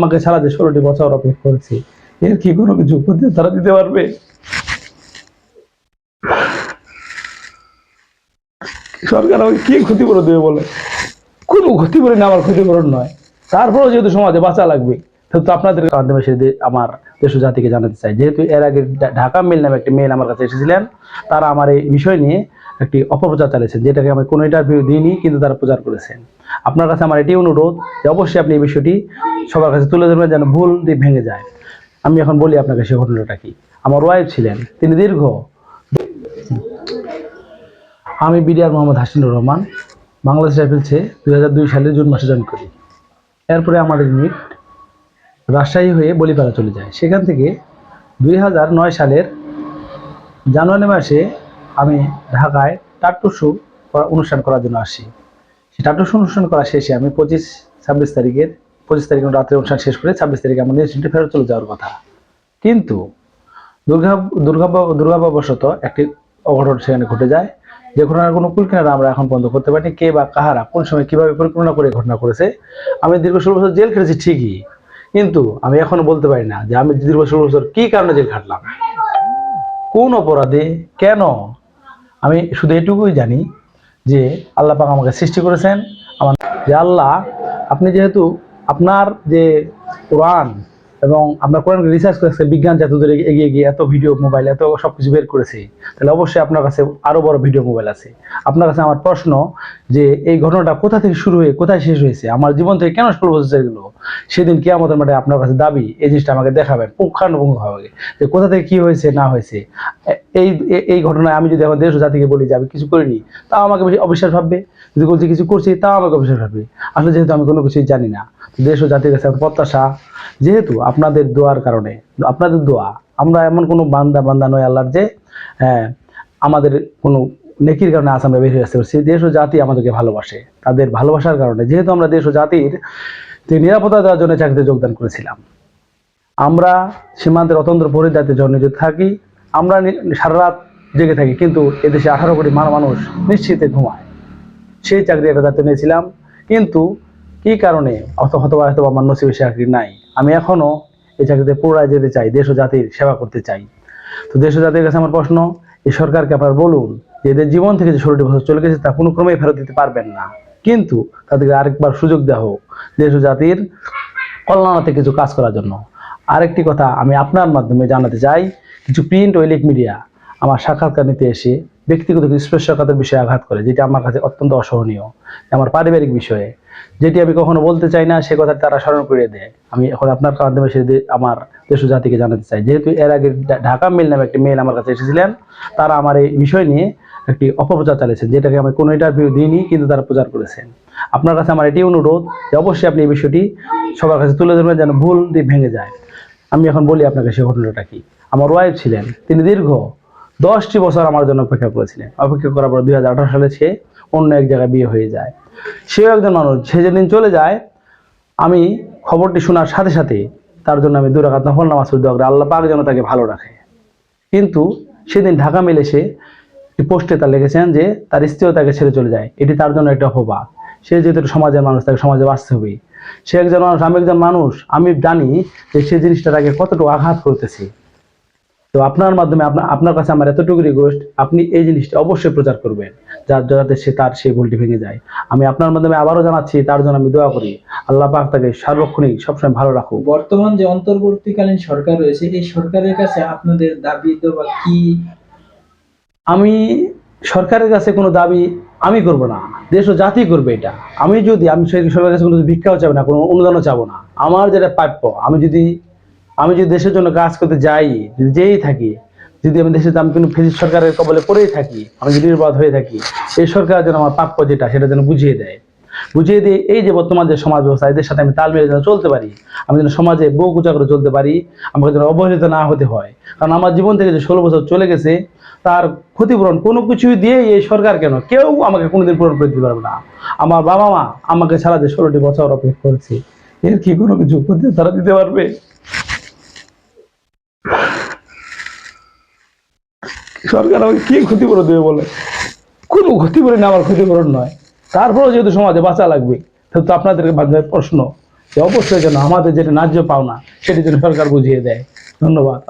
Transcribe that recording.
আমাকে সারা যে ষোলোটি বছর অপেক্ষা করেছি। এর কি কোনো কিছু ক্ষতি তারা দিতে পারবে? সরকার আমাকে কি ক্ষতিপূরণ দেবে বলে? কোনো ক্ষতিপূরণ আমার ক্ষতিপূরণ নয়। তারপরেও যেহেতু সমাজে বাঁচা লাগবে তো আপনাদের মাধ্যমে সে আমার দেশ জাতিকে জানাতে চাই। যেহেতু এর আগে ঢাকা মেল নামে একটি মেল আমার কাছে এসেছিলেন, তারা আমার এই বিষয় নিয়ে একটি অপপ্রচার চালিয়েছেন, যেটাকে আমি কোনো ইন্টারভিউ দিইনি, কিন্তু তারা প্রচার করেছেন। আপনার কাছে আমার এটি অনুরোধ যে অবশ্যই আপনি এই বিষয়টি সবার কাছে তুলে ধরবেন যেন ভুল দিয়ে ভেঙে যায়। আমি এখন বলি আপনাকে সেই ঘটনাটা কি। আমার ওয়াইফ ছিলেন, তিনি দীর্ঘ। আমি বিডিআর মোহাম্মদ হাসিনুর রহমান, বাংলাদেশ রাইফেলসে দুই হাজার দুই সালে জুন মাসে জয়েন করি। এরপরে আমাদের মিট রাজশাহী হয়ে বলিপাড়া চলে যায়। সেখান থেকে দুই হাজার নয় সালের জানুয়ারি মাসে আমি ঢাকায় টাট্টুসু অনুষ্ঠান করার জন্য আসি। সেই টাট্টুসু অনুষ্ঠান করা শেষে আমি পঁচিশ ছাব্বিশ তারিখের পঁচিশ তারিখে রাত্রে অনুষ্ঠান শেষ করে ছাব্বিশ তারিখে নিজ ফেরত চলে যাওয়ার কথা। কিন্তু দুর্গা দুর্গাব দুর্গাবশত একটি অঘটন সেখানে ঘটে যায়। যে ঘটনার কোনো কুলকিনারা আমরা এখন বন্ধ করতে পারিনি, কে বা কাহারা, কোন সময় কীভাবে পরিকল্পনা করে ঘটনা করেছে, আমি দীর্ঘ ষোলো বছর জেল খেটেছি ঠিকই, কিন্তু আমি এখনও বলতে পারি না যে আমি দীর্ঘ ষোলো বছর কি কারণে জেল খাটলাম। কোন অপরাধে, কেন? আমি শুধু এটুকুই জানি যে আল্লাহ পাক আমাকে সৃষ্টি করেছেন। আমার যে আল্লাহ, আপনি যেহেতু আপনার যে কোরআন এবং আপনার কোরআনকে রিসার্চ করেছে বিজ্ঞান যত দূরে এগিয়ে গিয়ে, এত ভিডিও মোবাইল এত সব কিছু বের করেছে, তাহলে অবশ্যই আপনার কাছে আরও বড় ভিডিও মোবাইল আছে। আপনার কাছে আমার প্রশ্ন যে এই ঘটনাটা কোথা থেকে শুরু হয়ে, কোথায় শেষ হয়েছে? আমার জীবন থেকে কেন ষোলো বছর গেলো সেদিন কি আমাদের মাঠে আপনার কাছে দাবি, এই জিনিসটা আমাকে দেখাবেন, পুঙ্খানুপুঙ্খভাবে, যে কোথা থেকে কি হয়েছে, না হয়েছে। এই এই ঘটনায় আমি যদি আমার দেশ জাতিকে বলি যে আমি কিছু করিনি তাও আমাকে বেশি অবিশ্বাস ভাববে। যদি বলছি কিছু করছি তাও আমাকে অবিশ্বাস ভাববে। আসলে যেহেতু আমি কোনো কিছুই জানি না দেশ ও জাতির কাছে আমার প্রত্যাশা যেহেতু আপনাদের দোয়ার কারণে আপনাদের দোয়া আমরা এমন কোনো বান্দা বান্দা নয় আল্লাহর যে হ্যাঁ, আমাদের কোনো নেকির কারণে আজ আমরা হয়ে আসতে পারছি। দেশ ও জাতি আমাদেরকে ভালোবাসে। তাদের ভালোবাসার কারণে যেহেতু আমরা দেশ ও জাতির নিরাপত্তা দেওয়ার জন্য চাকরিতে যোগদান করেছিলাম আমরা সীমান্তের অতন্ত্র পরিদাতে নিয়োজিত থাকি আমরা সারা রাত জেগে থাকি, কিন্তু এদেশে আঠারো কোটি মান- মানুষ নিশ্চিতে ঘুমায়। সেই চাকরি একটা দায়িত্ব নিয়েছিলাম, কিন্তু কি কারণে? অত হয়তো বা হয়তো আমার নসিবে চাকরি নাই। আমি এখনও এই চাকরিতে পুনরায় যেতে চাই, দেশ ও জাতির সেবা করতে চাই। তো দেশ ও জাতির কাছে আমার প্রশ্ন, এই সরকারকে আপনার বলুন যে এদের জীবন থেকে যে ষোলোটি বছর চলে গেছে, তা কোনো ক্রমেই ফেরত দিতে পারবেন না। কিন্তু তাদেরকে আরেকবার সুযোগ দেওয়া হোক, দেশ ও জাতির কল্যাণাতে কিছু কাজ করার জন্য। আরেকটি কথা আমি আপনার মাধ্যমে জানাতে চাই কিছু প্রিন্ট ও ইলেক মিডিয়া আমার সাক্ষাৎকার নিতে এসে ব্যক্তিগত স্পর্শকাতের বিষয়ে আঘাত করে, যেটি আমার কাছে অত্যন্ত অসহনীয় আমার পারিবারিক বিষয়ে, যেটি আমি কখনো বলতে চাই না, সে কথা তারা স্মরণ করে দেয়। আমি এখন আপনার মাধ্যমে সে আমার দেশ জাতিকে জানাতে চাই। যেহেতু এর আগে ঢাকা মেল নামে একটি মেল আমার কাছে এসেছিলেন, তারা আমার এই বিষয় নিয়ে একটি অপপ্রচার চালিয়েছেন, যেটাকে আমি কোনো ইন্টারভিউ দিইনি, কিন্তু তারা প্রচার করেছেন। আপনার কাছে আমার এটি অনুরোধ যে অবশ্যই আপনি এই বিষয়টি সবার কাছে তুলে ধরবেন, যেন ভুল দিয়ে ভেঙে যায়। আমি এখন বলি আপনাকে সেই ঘটনাটা কি। আমার ওয়াইফ ছিলেন, তিনি দীর্ঘ দশটি বছর আমার জন্য অপেক্ষা করেছিলেন। অপেক্ষা করার পর দুই হাজার আঠারো সালে সে অন্য এক জায়গায় বিয়ে হয়ে যায়। সেও একজন মানুষ, সে যেদিন চলে যায়, আমি খবরটি শোনার সাথে সাথে তার জন্য আমি দুরাকাত নফল নামাজ পড়তে হবে আল্লাহ পাক যেন তাকে ভালো রাখে। কিন্তু সেদিন ঢাকা মেলে সে পোস্টে তার লিখেছেন যে তার স্ত্রীও তাকে ছেড়ে চলে যায়। এটি তার জন্য একটা অপবাদ। সে যেহেতু সমাজের মানুষ, তাকে সমাজে বাঁচতে হবে। সে একজন মানুষ, আমি একজন মানুষ, আমি জানি যে সে জিনিসটা তাকে কতটুকু আঘাত করতেছে। তো আপনার মাধ্যমে আপনার আপনার কাছে আমার এতটুকু রিকোয়েস্ট আপনি এই জিনিসটা অবশ্যই প্রচার করবেন যার যাতে সে তার সেই ভুলটি ভেঙে যায়। আমি আপনার মাধ্যমে আবারও জানাচ্ছি তার জন্য আমি দোয়া করি। আল্লাহ পাক তাকে সার্বক্ষণিক সবসময় ভালো রাখুক। বর্তমান যে অন্তর্বর্তীকালীন সরকার রয়েছে এই সরকারের কাছে আপনাদের দাবি দেওয়া কি? আমি সরকারের কাছে কোনো দাবি আমি করব না। দেশ ও জাতি করবে এটা। আমি যদি আমি সরকারের কাছে কোনো ভিক্ষাও চাবো না কোনো অনুদানও চাবো না। আমার যেটা প্রাপ্য আমি যদি আমি যদি দেশের জন্য কাজ করতে যাই, যদি যেই থাকি, যদি আমি দেশে আমি কোনো ফেসিস সরকারের কবলে পড়েই থাকি, আমি যদি নির্বাদ হয়ে থাকি এই সরকার যেন আমার প্রাপ্য যেটা, সেটা যেন বুঝিয়ে দেয়। বুঝিয়ে দিয়ে এই যে বর্তমান যে সমাজ ব্যবস্থা, এদের সাথে আমি তাল মিলিয়ে যেন চলতে পারি, আমি যেন সমাজে বউ কুচা করে চলতে পারি, আমাকে যেন অবহেলিত না হতে হয়। কারণ আমার জীবন থেকে যে ষোলো বছর চলে গেছে, তার ক্ষতিপূরণ কোনো কিছুই দিয়ে এই সরকার কেন? কেউ আমাকে কোনোদিন পূরণ করে দিতে পারবে না। আমার বাবা মা আমাকে ছাড়া যে ষোলোটি বছর অপেক্ষা করেছে, এর কি কোনো কিছু ক্ষতি তারা দিতে পারবে? সরকার আমাকে কি ক্ষতিপূরণ দেবে বলে? কোনো ক্ষতিপূরণ আমার ক্ষতিপূরণ নয়। তারপরেও যেহেতু সমাজে বাঁচা লাগবে তো আপনাদেরকে প্রশ্ন যে অবশ্যই যেন আমাদের যেটা ন্যায্য পাওনা, সেটি যেন সরকার বুঝিয়ে দেয়। ধন্যবাদ।